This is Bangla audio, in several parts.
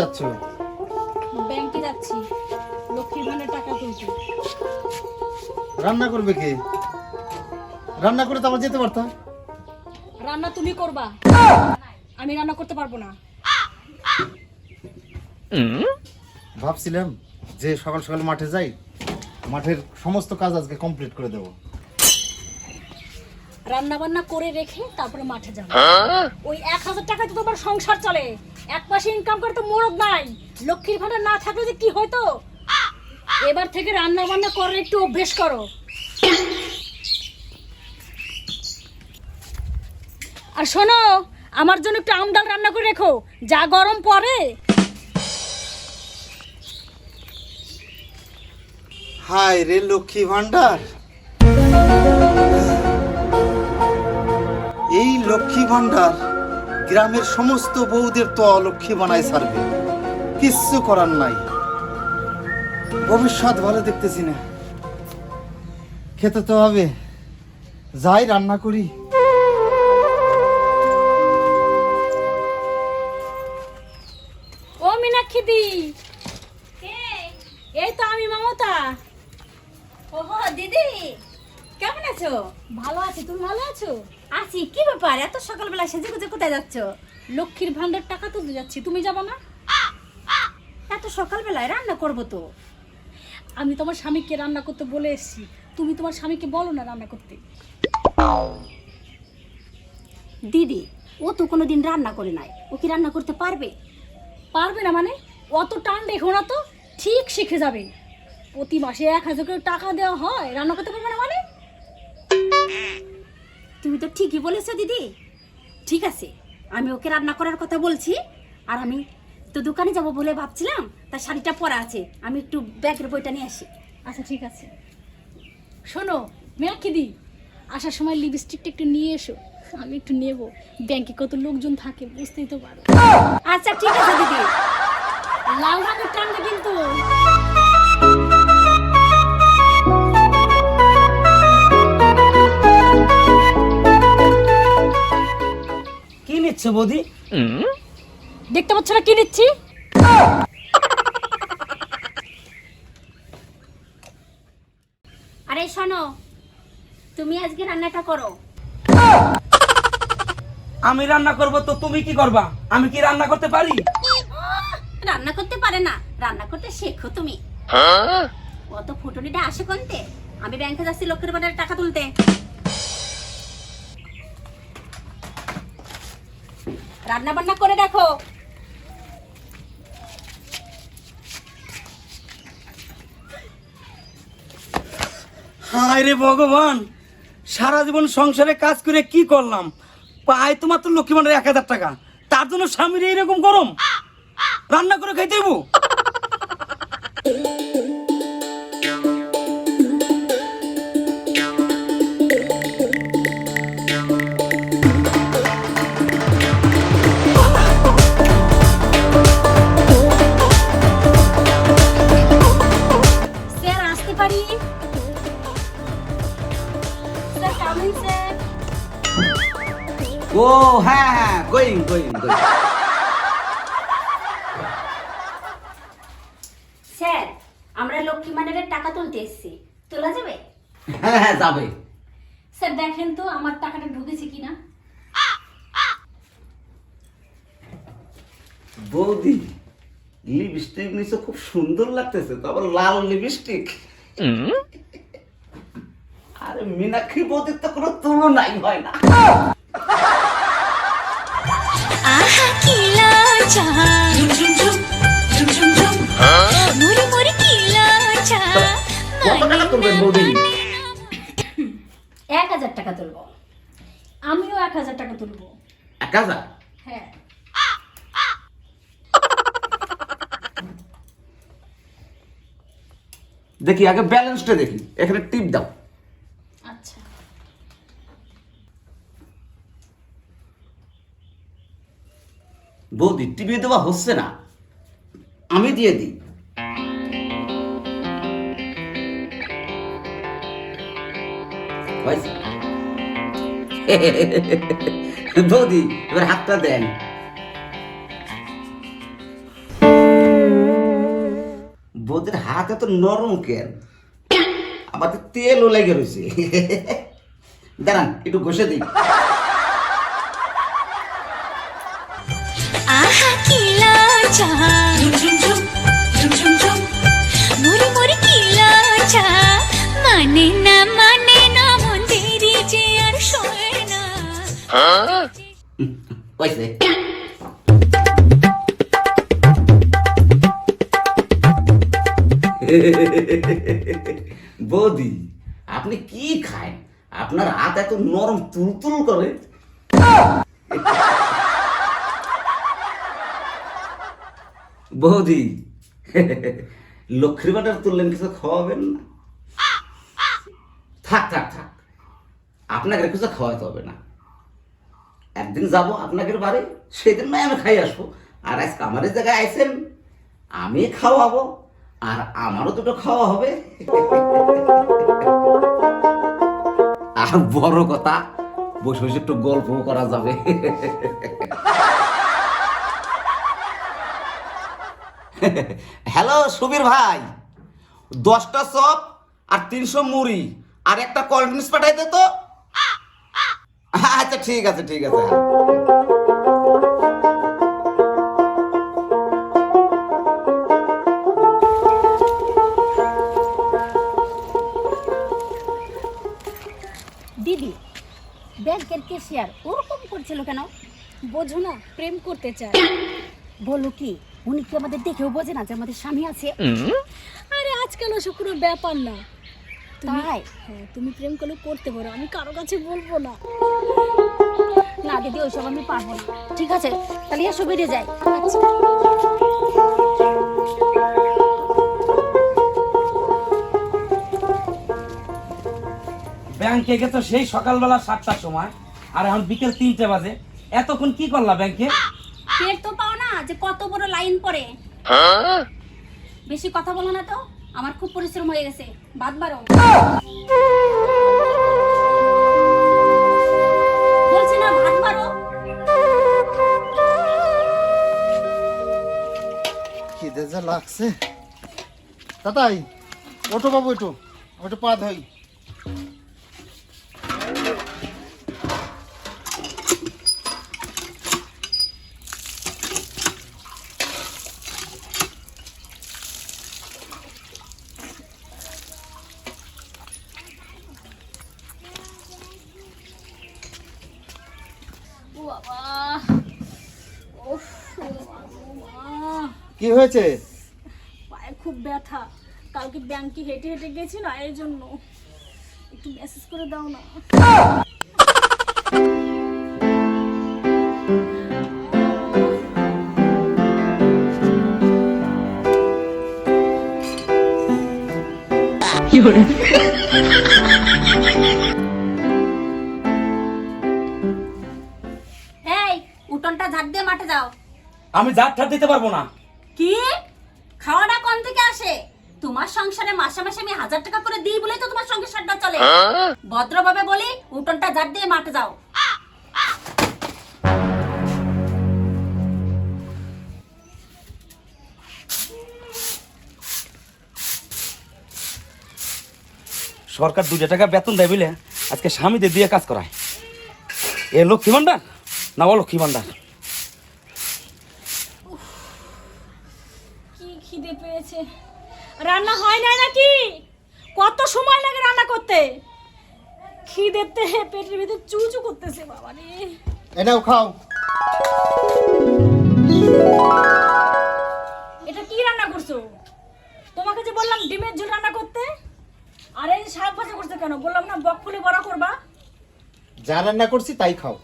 যাচ্ছ? ব্যাংকে যাচ্ছি। লক্ষ্মীর ভান্ডার টাকা তুলতে। রান্না করবে কে? রান্না করে তো আবার যেতে পারতাম। রান্না তুমি করবা। আমি রান্না করতে পারব না। ভাবছিলাম যে সকাল সকাল মাঠে যাই মাঠের সমস্ত কাজ আজকে কমপ্লিট করে দেবো। রান্না বান্না করে রেখে তারপরে মাঠে যাব। ওই এক হাজার টাকায় তো তোমার সংসার চলে। এক মাসে ইনকাম করে তো মরদ নাই। লক্ষ্মীর ভান্ডার না থাকলে যে কি হয়তো এবার থেকে রান্না বান্না করার একটু অভ্যেস করো। আর শোনো, আমার জন্য একটু আম ডাল রান্না করে রেখো। যা গরম পড়ে। হায় রে লক্ষ্মী ভান্ডার এই লক্ষ্মী ভান্ডার গ্রামের সমস্ত বউদের তো অলক্ষ্মী বানায় ছাড়বে কিচ্ছু করার নাই। ভবিষ্যৎ ভালো দেখতেছি না। খেতে তো হবে। যাই রান্না করি। ও মীনাক্ষী দি। এই তো আমি মমতা। ওহো দিদি। কেমন আছো? ভালো আছি, তুমি ভালো আছো? আছি, কি ব্যাপার? এত সকালবেলা সেজে গুজে কোথায় যাচ্ছ? লক্ষ্মীর ভান্ডার টাকা তুলতে যাচ্ছি, তুমি যাবে না? এত সকালবেলায় রান্না করব তো। আমি তোমার স্বামীকে রান্না করতে বলে এসেছি। তুমি তোমার স্বামীকে বলো না রান্না করতে। দিদি, ও তো কোনোদিন রান্না করে নাই। ও কি রান্না করতে পারবে? পারবে না মানে? অত টান দেখো না তো, ঠিক শিখে যাবে। প্রতি মাসে এক হাজার করে টাকা দেওয়া হয়, রান্না করতে পারবে না তুমি তো ঠিকই বলেছ দিদি। ঠিক আছে আমি ওকে রান্না করার কথা বলছি আর আমি তো দোকানে যাব বলে ভাবছিলাম তার শাড়িটা পরা আছে আমি একটু ব্যাগের বইটা নিয়ে আসি। আচ্ছা ঠিক আছে। শোনো মেয়াক্ষি দি আসার সময় লিপস্টিকটা একটু নিয়ে এসো আমি একটু নেব। ব্যাংকে কত লোকজন থাকে বুঝতেই তো পারো। আচ্ছা ঠিক আছে দিদি। লাল রঙের টানবে কিন্তু। নিচ্ছে বৌদি। দেখতে পাচ্ছ না কি নিচ্ছি আরে শোনো তুমি আজকে রান্নাটা করো। আমি রান্না করব তো তুমি কি করবা? আমি কি রান্না করতে পারি? রান্না করতে পারে না রান্না করতে শেখো তুমি। অত ফুটুনিটা আসে কোনতে? আমি ব্যাংকে যাচ্ছি লক্ষ্মীর বাজারে টাকা তুলতে। রান্না বান্না করে দেখো। হায় রে ভগবান, সারা জীবন সংসারে কাজ করে কি করলাম? পাই তো লক্ষ্মী ভান্ডার এক হাজার টাকা। তার জন্য স্বামীর এইরকম গরম। রান্না করে খাইতে দেবো হ্যাঁ হ্যাঁ গোয়িং গোয়িং গোয়িং স্যার আমরা লক্ষ্মী ভান্ডারের টাকা তুলতে এসেছি। তোলা যাবে? হ্যাঁ হ্যাঁ যাবে। স্যার দেখেন তো আমার টাকাটা ঢুকেছে কিনা। বৌদি লিপস্টিক নিচে খুব সুন্দর লাগতেছে তো আবার লাল লিপস্টিক আরে মীনাক্ষী বৌদির তো কোনো তুলনাই হয় না। এক হাজার টাকা তুলবো। আমিও এক হাজার টাকা তুলবো। এক হাজার? হ্যাঁ। দেখি আগে ব্যালেন্সটা দেখি। এখানে টিপ দাও আচ্ছা বৌদি টিপে দেওয়া হচ্ছে না। আমি দিয়ে দিই? বৌদি, এবার হাতটা দেন। বৌদির হাত এত নরম কেন? আমাদের তেলও লেগে রয়েছে। দাঁড়ান, একটু ঘষে দিই। লজ্জা মোরে মোরে কি লজ্জা মানে না মানে না মন দেরি যে আর সয় না। কইছে? বৌদি আপনি কি খায়? আপনার হাত এত নরম তুলতুল করে। বৌদি, লক্ষ্মীর বাটার তুললেন কিছু খাওয়াবেন না? থাক থাক থাক। আপনাকে কিছু খাওয়াতে হবে না। একদিন যাব আপনাদের বাড়ি, সেদিন নয় আমি খাই আসব। আর আজকে আমার জায়গায় আইসেন আমি খাওয়াবো, আর আমারও দুটো খাওয়া হবে। আর বড় কথা, বসে বসে একটু গল্প করা যাবে। হ্যালো সুবীর ভাই। দশটা চপ আর তিনশো মুড়ি। আর একটা কোল্ড ড্রিঙ্কস পাঠাই দে তো। আচ্ছা ঠিক আছে ঠিক আছে। দিদি, ব্যাংকের কেশিয়ার ওরকম করছিল কেন? বোঝো না, প্রেম করতে চায়। বলো কি? উনি কি আমাদের দেখেও বোঝে না যে আমাদের স্বামী আছে? আরে আজকাল ওসব কোনো ব্যাপার না। তুমি- তাই? হ্যাঁ তুমি প্রেম করলে করতে পারো আমি কারও কাছে বলব না। না দিদি ওইসব আমি পারব না। ঠিক আছে তাহলে এসো বেরিয়ে যাই। আচ্ছা। ব্যাংকে গেছো সেই সকালবেলা সাতটার সময় আর এখন বিকেল তিনটে বাজে। এতক্ষণ কি করলা ব্যাংকে? টের তো যে কত বড় লাইন পড়ে। বেশি কথা বলো না তো, আমার খুব পরিশ্রম হয়ে গেছে। বাদ বারো লাগছে। তাতাই ওটো বাবু ওটো ওটো পা ধই ও বাবা উফ, ও মা, কি হয়েছে? পায়ে খুব ব্যথা। কালকে ব্যাংকে হেঁটে হেঁটে গেছি না এই জন্য। একটু মেসেজ করে দাও না। এই উঠোনটা ঝাড় দিয়ে মাঠে যাও। আমি জাত ঠাট দিতে পারব না কি খাওয়াটা কোন থেকে আসে তোমার সংসারে মাসে মাসে আমি হাজার টাকা করে দিই বলেই তো তোমার সংসারটা চলে। ভদ্রভাবে বলি উঠোনটা ঝাড় দিয়ে মাঠে যাও। সরকার দুটো টাকা বেতন দেয় বুঝলে? আজকে স্বামীদের দিয়ে কাজ করায়। এ লক্ষ্মী ভান্ডার না ও লক্ষ্মী ভান্ডার কি খিদে পেয়েছে। রান্না হয় না নাকি? কত সময় লাগে রান্না করতে? খিদেতে পেটের ভিতরে চুচু করতেছে বাবা রে। এনাও খাও। এটা কি রান্না করছ? তোমাকে যে বললাম ডিমের ঝোল রান্না করতে আর এই শাক ভাজা করতে কেন? বললাম না বকফুলি বড়া করবা। যা রান্না করছি তাই খাও।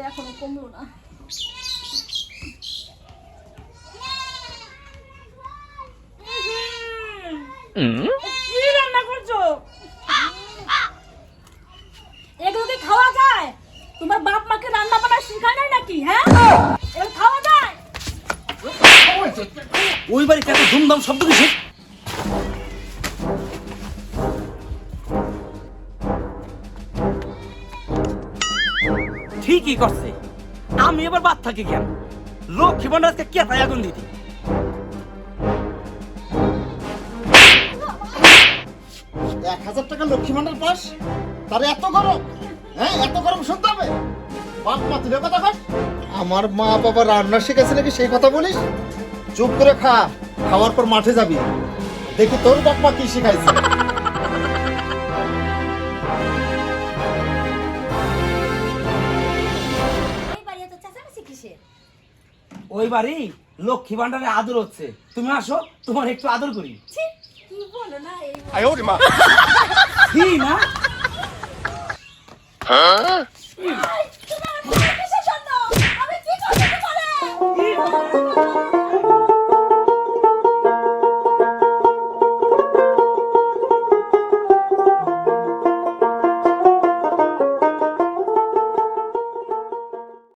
ব্যথাটা এখনও কমলো না। কি রান্না করছ? এগুলো কি খাওয়া যায়? তোমার বাপ মাকে রান্না বান্না শেখায় নাকি হ্যাঁ? এগুলো খাওয়া যায়? ওই বাড়িতে এত ধুমধাম শব্দ কিসে ঠিকই করছে। আমি এবার বাদ থাকি কেন? লক্ষ্মী ভান্ডার আজকে কেতায় আগুন দিতি? এক হাজার টাকা লক্ষ্মী ভান্ডার পাস? তার এত গরম? হ্যাঁ এত গরম শুনতে হবে। বাপ মা তুলে কথা কর আমার মা বাবা রান্না শিখেছে নাকি সেই কথা বলিস? চুপ করে খা, খাওয়ার পর মাঠে যাবি। দেখি তোর বাপ মা কি শিখাইছে। ওই বাড়ি লক্ষ্মী ভান্ডারে আদর হচ্ছে। তুমি আসো তোমার একটু আদর করি। কি না